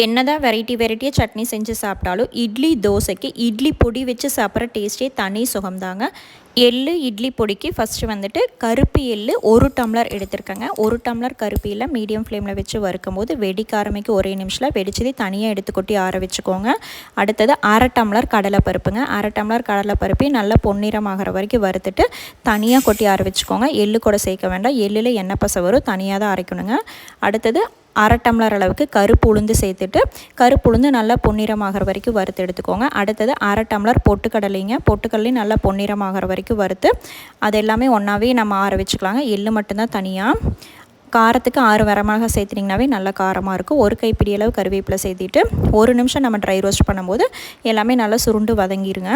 என்னதான் வெரைட்டி வெரைட்டியாக சட்னி செஞ்சு சாப்பிட்டாலும் இட்லி தோசைக்கு இட்லி பொடி வச்சு சாப்பிட்ற டேஸ்ட்டே தனி சுகம்தாங்க. எள்ளு இட்லி பொடிக்கு ஃபஸ்ட்டு வந்துட்டு கருப்பு எள்ளு ஒரு டம்ளர் எடுத்திருக்கேங்க. ஒரு டம்ளர் கருப்பு மீடியம் ஃப்ளேமில் வச்சு வறுக்கும் போது வெடிக்க ஆரம்பிக்க ஒரே நிமிஷத்தில் வெடிச்சதே தனியாக எடுத்து கொட்டி ஆற வச்சுக்கோங்க. அடுத்தது அரை டம்ளர் கடலை பருப்புங்க அரை டம்ளர் கடலை பருப்பி நல்லா பொன்னிறமாகிற வரைக்கும் வறுத்துட்டு தனியாக கொட்டி ஆற வச்சுக்கோங்க. எள்ளு கூட சேர்க்க வேண்டாம். எள்ளில் எண்ணெய் பசை வரும். தனியாக தான் அரைக்கணுங்க. அடுத்தது அரை டம்ளர் அளவுக்கு கருப்பு உளுந்து சேர்த்துட்டு கருப்பு உளுந்து நல்லா பொன்னிறமாகிற வரைக்கும் வறுத்து எடுத்துக்கோங்க. அடுத்தது அரை டம்ளர் பொட்டுக்கடலைங்க. பொட்டுக்கடலையும் நல்லா பொன்னிறமாகிற வரைக்கும் வறுத்து அது எல்லாமே ஒன்றாவே நம்ம ஆற வச்சுக்கலாங்க. எள்ளு மட்டும்தான் தனியாக காரத்துக்கு ஆறு வரமாக சேர்த்துனிங்கனாவே நல்ல காரமாக இருக்கும். ஒரு கைப்பிடி அளவு கருவேப்பிலை சேர்த்திட்டு ஒரு நிமிஷம் நம்ம ட்ரை ரோஸ்ட் பண்ணும்போது எல்லாமே நல்லா சுருண்டு வதங்கிடுங்க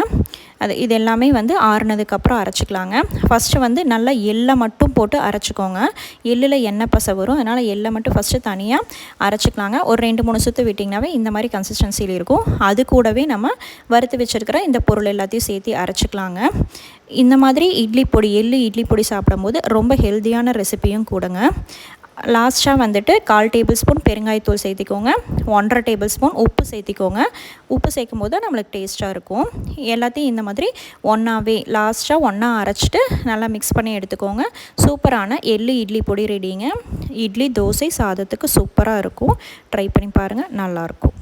அது இது எல்லாமே வந்து ஆறுனதுக்கப்புறம் அரைச்சிக்கலாங்க. ஃபஸ்ட்டு வந்து நல்லா எள்ளை மட்டும் போட்டு அரைச்சிக்கோங்க. எள்ளில் எண்ணெய் பசை வரும். அதனால் எள்ளை மட்டும் ஃபஸ்ட்டு தனியாக அரைச்சிக்கலாங்க. ஒரு ரெண்டு மூணு சுற்று விட்டிங்கனாவே இந்த மாதிரி கன்சிஸ்டன்சியில் இருக்கும். அது கூடவே நம்ம வறுத்து வச்சுருக்கிற இந்த பொருள் எல்லாத்தையும் சேர்த்து அரைச்சிக்கலாங்க. இந்த மாதிரி இட்லி பொடி எள்ளு இட்லி பொடி சாப்பிடும்போது ரொம்ப ஹெல்த்தியான ரெசிப்பியும் கூடங்க. லாஸ்ட்டாக வந்துட்டு கால் டேபிள் ஸ்பூன் பெருங்காயத்தூள் சேர்த்திக்கோங்க. ஒன்றரை டேபிள் ஸ்பூன் உப்பு சேர்த்திக்கோங்க. உப்பு சேர்க்கும் போது நம்மளுக்கு டேஸ்ட்டாக இருக்கும். எல்லாத்தையும் இந்த மாதிரி ஒன்றாவே லாஸ்ட்டாக ஒன்றா அரைச்சிட்டு நல்லா மிக்ஸ் பண்ணி எடுத்துக்கோங்க. சூப்பரான எள்ளு இட்லி பொடி ரெடிங்க இட்லி தோசை சாதத்துக்கு சூப்பராக இருக்கும். ட்ரை பண்ணி பாருங்கள் நல்லாயிருக்கும்